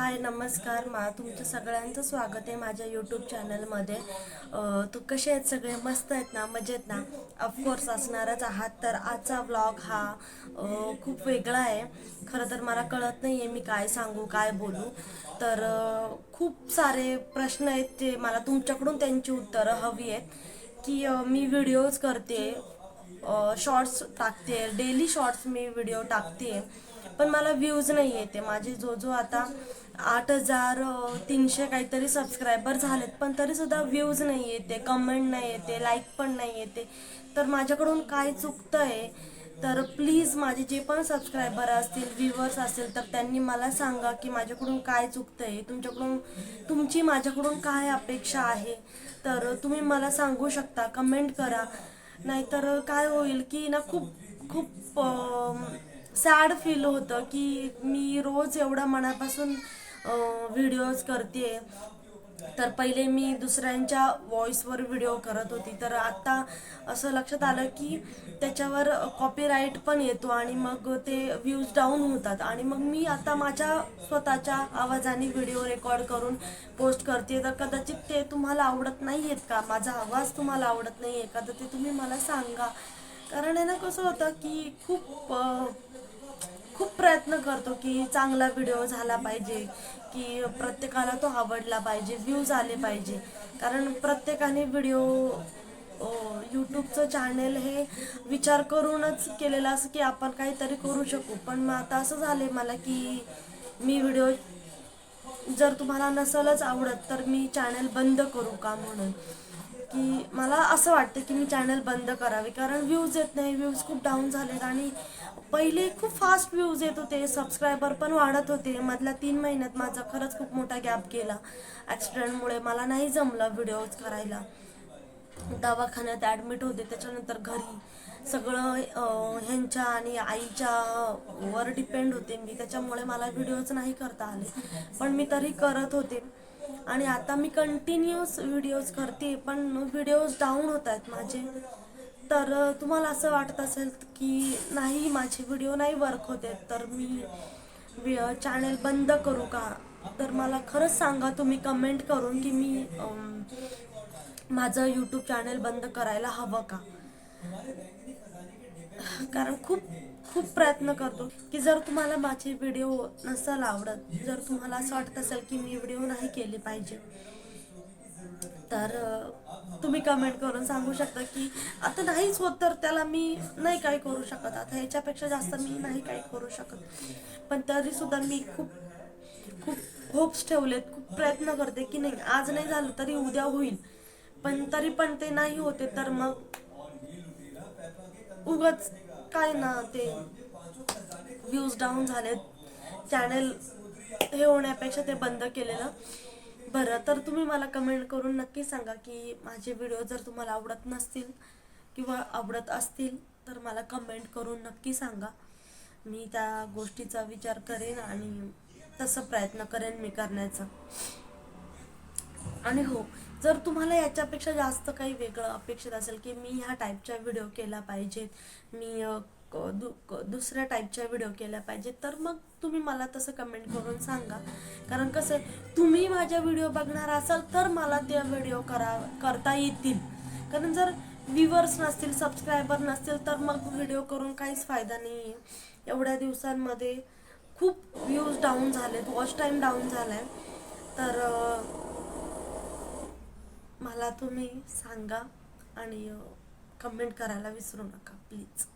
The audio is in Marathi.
हाय नमस्कार. मा तुमचं सगळ्यांचं स्वागत आहे माझ्या यूट्यूब चॅनलमध्ये तू कसे आहेत सगळे? मस्त आहेत ना? मजेत ना? ऑफकोर्स असणारच आहात. तर आजचा व्लॉग हा खूप वेगळा आहे. खरं तर मला कळत नाही आहे मी काय सांगू काय बोलू. तर खूप सारे प्रश्न आहेत ते मला तुमच्याकडून त्यांची उत्तरं हवी आहेत. की मी व्हिडिओज करते शॉर्ट्स टाकते डेली शॉर्ट्स मी व्हिडिओ टाकते. पण मला व्ह्यूज नाही येते माझे जो जो आता आठ हजार तीनशे काहीतरी सबस्क्रायबर झालेत पण तरी सुद्धा व्ह्यूज नाही येते कमेंट नाही येते लाईक पण नाही येते. तर माझ्याकडून काय चुकतं आहे तर प्लीज माझे जे पण सबस्क्रायबर असतील व्ह्यूवर्स असतील तर त्यांनी मला सांगा की माझ्याकडून काय चुकतं आहे तुमच्याकडून तुमची माझ्याकडून काय अपेक्षा आहे? तर तुम्ही मला सांगू शकता कमेंट करा. नाहीतर काय होईल की ना खूप खूप सॅड फील होतं की मी रोज एवढा मनापासून व्हिडिओज करते. तर पहिले मी दुसऱ्यांच्या व्हॉइसवर व्हिडिओ करत होती. तर आत्ता असं लक्षात आलं की त्याच्यावर कॉपीराईट पण येतो आणि मग ते व्ह्यूज डाऊन होतात. आणि मग मी आता माझ्या स्वतःच्या आवाजाने व्हिडिओ रेकॉर्ड करून पोस्ट करते. तर कदाचित ते तुम्हाला आवडत नाही आहेत का? माझा आवाज तुम्हाला आवडत नाही आहे का? तर ते तुम्ही मला सांगा. कारण आहे ना कसं होतं की खूप खूप प्रयत्न करतो की चांगला व्हिडिओ झाला पाहिजे की प्रत्येकाला तो आवडला पाहिजे व्ह्यूज आले पाहिजे. कारण प्रत्येकाने व्हिडिओ यूट्यूबचं चॅनेल हे विचार करूनच केलेलं असं की आपण काहीतरी करू शकू. पण मग आता असं झालं आहे मला की मी व्हिडिओ जर तुम्हाला नसेलच आवडत तर मी चॅनल बंद करू का म्हणून? की मला असं वाटतं की मी चॅनल बंद करावे. कारण व्ह्यूज येत नाही व्ह्यूज खूप डाऊन झालेत आणि पहिले खूप फास्ट व्ह्यूज येत होते सबस्क्रायबर पण वाढत होते. मधल्या तीन महिन्यात माझा खरंच खूप मोठा गॅप गेला ॲक्सिडेंटमुळे मला नाही जमलं व्हिडिओज करायला. दवाखान्यात ॲडमिट होते त्याच्यानंतर घरी. सगळं ह्यांच्या आणि आईच्या वर डिपेंड होते मी. त्याच्यामुळे मला व्हिडिओज नाही करता आले. पण मी तरी करत होते. आणि आता मी कंटिन्युअस व्हिडिओज करते पण व्हिडिओज डाऊन होत आहेत माझे. तर तुम्हाला असं वाटत असेल की नाही माझे व्हिडिओ नाही वर्क होते तर मी चॅनल बंद करू का? तर मला खरंच सांगा तुम्ही कमेंट करून की मी माझं यूट्यूब चॅनल बंद करायला हवं का? कारण खूप खूप प्रयत्न करतो की जर तुम्हाला माझे व्हिडिओ नसेल आवडत जर तुम्हाला असं वाटत असेल की मी व्हिडिओ नाही केले पाहिजे तर तुम्ही कमेंट करून सांगू शकता की आता नाहीच होत तर त्याला मी नाही काही करू शकत. आता ह्याच्यापेक्षा जास्त मी नाही काही करू शकत. पण तरी सुद्धा मी खूप खूप होप्स ठेवलेत खूप प्रयत्न करते की नाही आज नाही झालं तरी उद्या होईल. पण तरी पण ते नाही होते तर मग उगाच काय ना ते व्ह्यूज डाऊन झालेत. चॅनल हे होण्यापेक्षा ते बंद केलेलं. बरं तर तुम्ही मला कमेंट करून नक्की सांगा की माझे व्हिडिओ जर तुम्हाला आवडत नसतील किंवा आवडत असतील तर मला कमेंट करून नक्की सांगा. मी त्या गोष्टीचा विचार करेन आणि तसं प्रयत्न करेन मी करण्याचा. आणि हो जर तुम्हाला याच्यापेक्षा जास्त काही वेगळं अपेक्षित असेल की मी ह्या टाईपच्या व्हिडिओ केला पाहिजेत मी क- दु क- दुसऱ्या टाईपच्या व्हिडिओ केल्या पाहिजेत तर मग तुम्ही मला तसं कमेंट करून सांगा. कारण कसं आहे, तुम्ही माझ्या व्हिडिओ बघणार असाल तर मला ते व्हिडिओ करा करता येतील. कारण जर व्ह्युअर्स नसतील सबस्क्रायबर नसतील तर मग व्हिडिओ करून काहीच फायदा नाही आहे एवढ्या दिवसांमध्ये खूप व्ह्यूज डाऊन झालेत वॉच टाईम डाऊन झाला आहे तर मला तुम्ही सांगा आणि कमेंट करायला विसरू नका प्लीज